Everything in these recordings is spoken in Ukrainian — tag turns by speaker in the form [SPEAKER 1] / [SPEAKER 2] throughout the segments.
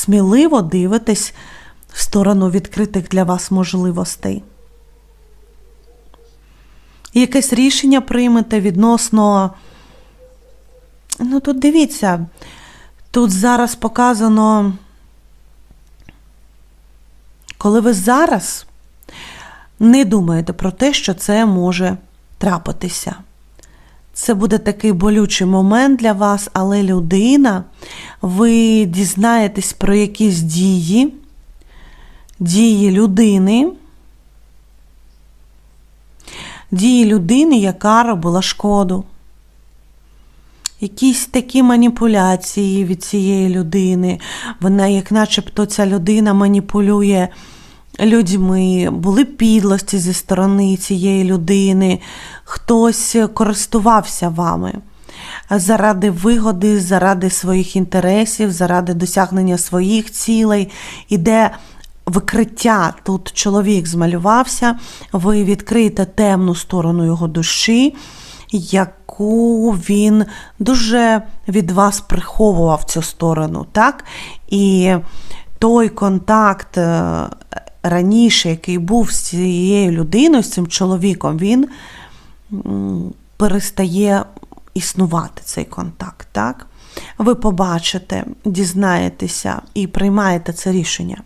[SPEAKER 1] сміливо дивитесь в сторону відкритих для вас можливостей. Якесь рішення приймете відносно. Ну, тут дивіться, тут зараз показано, коли ви зараз не думаєте про те, що це може трапитися. Це буде такий болючий момент для вас, але людина, ви дізнаєтесь про якісь дії, дії людини, дії людини, яка робила шкоду. Якісь такі маніпуляції від цієї людини. Вона, як начебто, ця людина маніпулює людьми, були підлості зі сторони цієї людини, хтось користувався вами заради вигоди, заради своїх інтересів, заради досягнення своїх цілей. Іде викриття. Тут чоловік змалювався, ви відкриєте темну сторону його душі, яку він дуже від вас приховував цю сторону. так? І той контакт е, раніше, який був з цією людиною, з цим чоловіком, він перестає існувати цей контакт. так? Ви побачите, дізнаєтеся і приймаєте це рішення.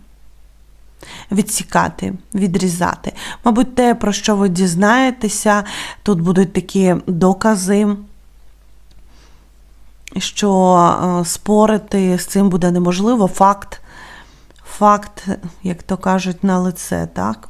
[SPEAKER 1] Відсікати, відрізати. Мабуть, те, про що ви дізнаєтеся, тут будуть такі докази, що е, спорити з цим буде неможливо. Факт, факт, як то кажуть, на лице, так?